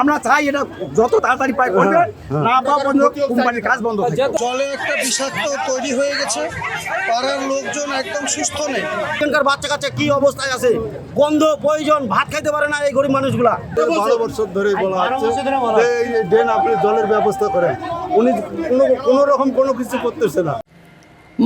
আমরা চাই এটা যত তাড়াতাড়ি পাই করবে। না পাওয়া পর্যন্ত কোম্পানির কাজ বন্ধ জলে একটা বিষাক্ত তৈরি হয়ে গেছে। পাড়ার লোকজন একদম সুস্থ নেই। এখানকার বাচ্চা কাচ্চা কি অবস্থায় আছে? গন্ধ প্রয়োজন ভাত খাইতে পারে না এই গরিব মানুষগুলা। বারো বছর ধরে বলা হচ্ছে ড্রেন আপনি জলের ব্যবস্থা করেন। উনি কোনো কোনো রকম কোনো কিছু করতেছে না।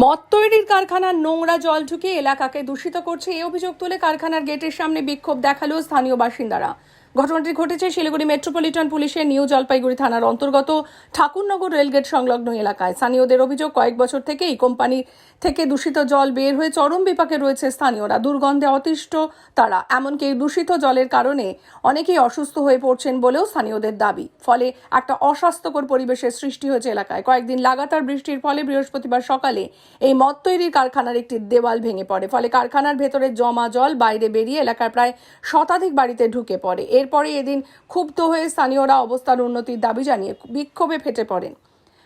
মদ তৈরির কারখানার নোংরা জল ঢুকে এলাকাকে দূষিত করছে এই অভিযোগ তুলে কারখানার গেটের সামনে বিক্ষোভ দেখাল স্থানীয় বাসিন্দারা। ঘটনাটি ঘটেছে শিলিগুড়ি মেট্রোপলিটন পুলিশের নিউ জলপাইগুড়ি থানার অন্তর্গত ঠাকুরনগর রেলগেট সংলগ্ন এলাকায়। স্থানীয়দের অভিযোগ, কয়েক বছর থেকে এই কোম্পানি থেকে দূষিত জল বের হয়ে চরম বিপাকে রয়েছে স্থানীয়রা। দুর্গন্ধে অতিষ্ঠ তারা, এমনকি এই দূষিত জলের কারণে অনেকেই অসুস্থ হয়ে পড়ছেন বলেও স্থানীয়দের দাবি। ফলে একটা অস্বাস্থ্যকর পরিবেশের সৃষ্টি হয়েছে এলাকায়। কয়েকদিন লাগাতার বৃষ্টির ফলে বৃহস্পতিবার সকালে এই মদ তৈরির কারখানার একটি দেওয়াল ভেঙে পড়ে। ফলে কারখানার ভেতরে জমা জল বাইরে বেরিয়ে এলাকার প্রায় শতাধিক বাড়িতে ঢুকে পড়ে। এরপরে এদিন ক্ষুব্ধ হয়ে স্থানীয়রা অবস্থার উন্নতির দাবি জানিয়ে বিক্ষোভে ফেটে পড়েন।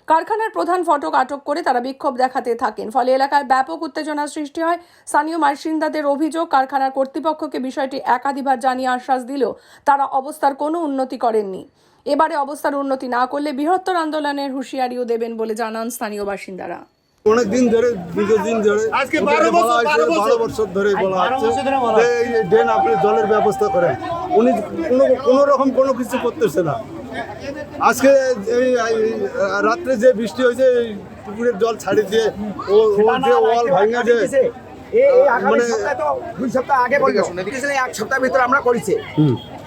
কারখানার প্রধান ফটক আটক করে তারা বিক্ষোভ দেখাতে থাকেন। ফলে এলাকায় ব্যাপক উত্তেজনার সৃষ্টি হয়। স্থানীয় বাসিন্দাদের অভিযোগ, কারখানার কর্তৃপক্ষকে বিষয়টি একাধিবার জানিয়ে আশ্বাস দিলেও তারা অবস্থার কোনো উন্নতি করেননি। এবারে অবস্থার উন্নতি না করলে বৃহত্তর আন্দোলনের হুঁশিয়ারিও দেবেন বলে জানান স্থানীয় বাসিন্দারা। অনেক দিন ধরে দীর্ঘদিন ধরে আজকে বারো বলা বছর, হয়েছে, বারো বছর। ধরে বলা হচ্ছে এই ড্রেন আপনি জলের ব্যবস্থা করেন। উনি কোনো কোনো রকম কোনো কিছু করতেছে না। আজকে এই রাত্রে যে বৃষ্টি হয়েছে এই পুকুরের জল ছাড়ি দিয়ে ও ও যে ওয়াল ভাঙা যে মানে- দুই সপ্তাহ আগে এক সপ্তাহের ভিতরে আমরা করেছি।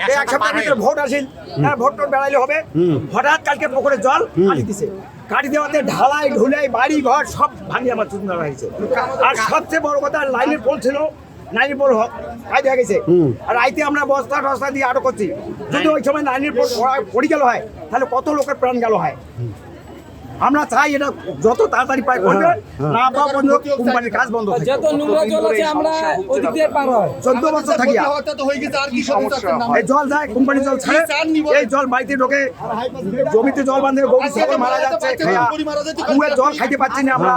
এই এক সপ্তাহের ভিতরে ভোট আসিল। তার ভোট টোট বেড়াইলে হবে। হঠাৎ কালকে পুকুরে জল দিছে। কাটি দেওয়াতে ঢালাই ঢুলাই বাড়ি ঘর সব ভাঙিয়ে আমার চুন্দর হয়েছে। আর সবচেয়ে বড় কথা লাইনের পোল ছিল লাইনের পোল কাজ হয়ে গেছে। আর রাইতে আমরা বস্তা টস্তা দিয়ে আটক করছি। যদি ওই সময় লাইনের পোল পড়া- পড়ে গেল হয় তাহলে কত লোকের প্রাণ গেল হয়? আমরা চাই এটা যত তাড়াতাড়ি পাই করবে। না পাওয়া পর্যন্ত কোম্পানির কাজ বন্ধ থাকবে। যত নোংরা জল আছে আমরা ওদিক দিয়ে পার হয় চোদ্দ বছর থাকি। হত্যা তো হয়ে গেছে আর কি সমস্যা? এই জল যায় কোম্পানি জল ছাড়ে। এই জল বাড়িতে ঢোকে। জমিতে জল বাঁধে গরু ছাগল মারা যাচ্ছে। কুয়ের জল খাইতে পাচ্ছি না আমরা।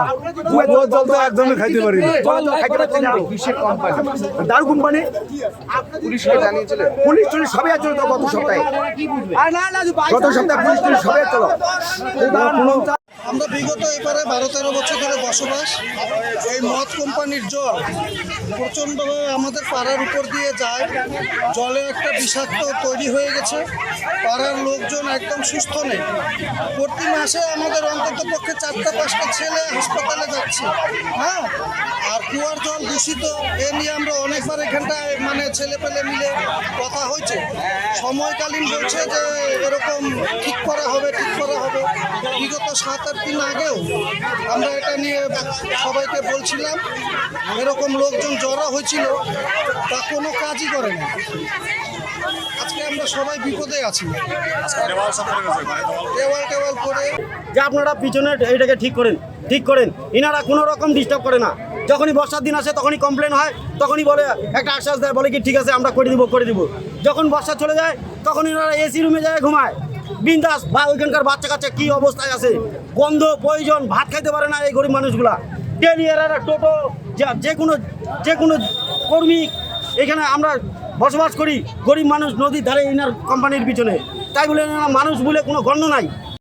কুয়ের জল জল তো একদমই খাইতে পারি না। জল জল খাইতে পাচ্ছি না। দারু কোম্পানি? পুলিশ টুলিশ সবাই আছে তো গত সপ্তাহে। গত সপ্তাহে পুলিশ টুলিশ সবাই চলো আমরা বিগত এবারে বারো তেরো বছর ধরে বসবাস। এই মদ কোম্পানির জল প্রচণ্ডভাবে আমাদের পাড়ার উপর দিয়ে যায়। জলে একটা বিষাক্ত তৈরি হয়ে গেছে। পাড়ার লোকজন একদম সুস্থ নেই। প্রতি মাসে আমাদের অন্তত পক্ষে চারটা, পাঁচটা ছেলে হাসপাতালে যাচ্ছে। হ্যাঁ? আর কুয়ার জল দূষিত, এ নিয়ে আমরা অনেকবার এখানটায় মানে ছেলে পেলে মিলে কথা হয়েছে। সময়কালীন বলছে যে এরকম ঠিক করা হবে, ঠিক করা হবে। বিগত সাত আট দিন আগেও আমরা এটা নিয়ে সবাইকে বলছিলাম, এরকম লোকজন জড়ো হয়েছিল, তা কোনো কাজই করে না আজকে আমরা সবাই বিপদে আছি। দেওয়াল টেওয়াল করে যে আপনারা পিছনে এইটাকে ঠিক করেন ঠিক করেন। ইনারা কোনো রকম ডিস্টার্ব করে না। যখনই বর্ষার দিন আসে, তখনই কমপ্লেন হয়, তখনই বলে, একটা আশ্বাস দেয়, বলে কি, ঠিক আছে, আমরা করে দিব করে দিব। যখন বর্ষা চলে যায়, তখন ইনারা এসি রুমে যায়, ঘুমায়। বিন্দাস, বা ওইখানকার বাচ্চা কাচ্চা কী অবস্থায় আছে? গন্ধ, প্রয়োজন, ভাত খাইতে পারে না এই গরিব মানুষগুলা। ডেলি এরা টোটো, যা- যে কোনো যে কোনো কর্মী এখানে আমরা বসবাস করি, গরিব মানুষ নদীর ধারে এনার কোম্পানির পিছনে। তাই বলে মানুষ বলে কোনো গণ্য নাই।